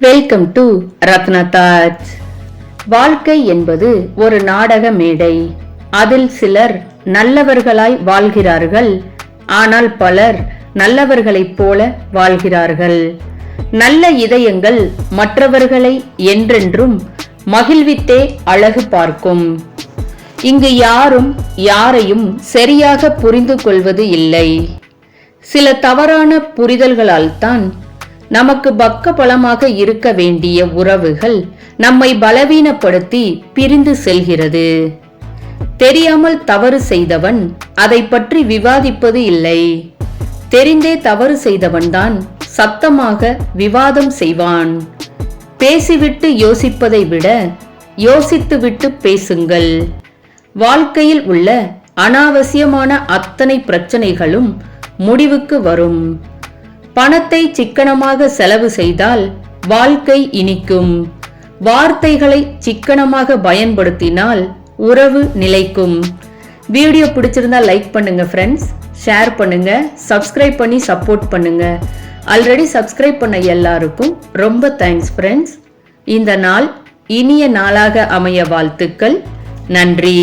Welcome to ரத்ன தாஜ் வாழ்க்கை என்பது ஒரு நாடக மேடை. அதில் சிலர் நல்லவர்களாய் வாழ்கிறார்கள் ஆனால் பலர் நல்லவர்களைப் போல வாழ்கிறார்கள். நல்ல இதயங்கள் மற்றவர்களை என்றென்றும் மகிழ்வித்தே அழகு பார்க்கும். இங்கு யாரும் யாரையும் சரியாக புரிந்து கொள்வது இல்லை. சில தவறான புரிதல்களால் தான் நமக்கு பக்க பலமாக இருக்க வேண்டிய உறவுகள் நம்மை பலவீனப்படுத்தி பிரிந்து செல்கிறது. தெரியாமல் தவறு செய்தவன் அதை பற்றி விவாதிப்பது இல்லை. தெரிந்தே தவறு செய்தவன்தான் சத்தமாக விவாதம் செய்வான். பேசிவிட்டு யோசிப்பதை விட யோசித்துவிட்டு பேசுங்கள். வாழ்க்கையில் உள்ள அனாவசியமான அத்தனை பிரச்சனைகளும் முடிவுக்கு வரும். பணத்தை சிக்கனமாக செலவு செய்தால் வாழ்க்கை இனிக்கும். வார்த்தைகளை சிக்கனமாக பயன்படுத்தினால் உறவு நிலைக்கும். வீடியோ பிடிச்சிருந்தா லைக் பண்ணுங்க ஃப்ரெண்ட்ஸ் ஷேர் பண்ணுங்க. சப்ஸ்கிரைப் பண்ணி சப்போர்ட் பண்ணுங்க. ஆல்ரெடி சப்ஸ்கிரைப் பண்ண எல்லாருக்கும் ரொம்ப தேங்க்ஸ் ஃப்ரெண்ட்ஸ் இந்த நாள் இனிய நாளாக அமைய வாழ்த்துக்கள். நன்றி.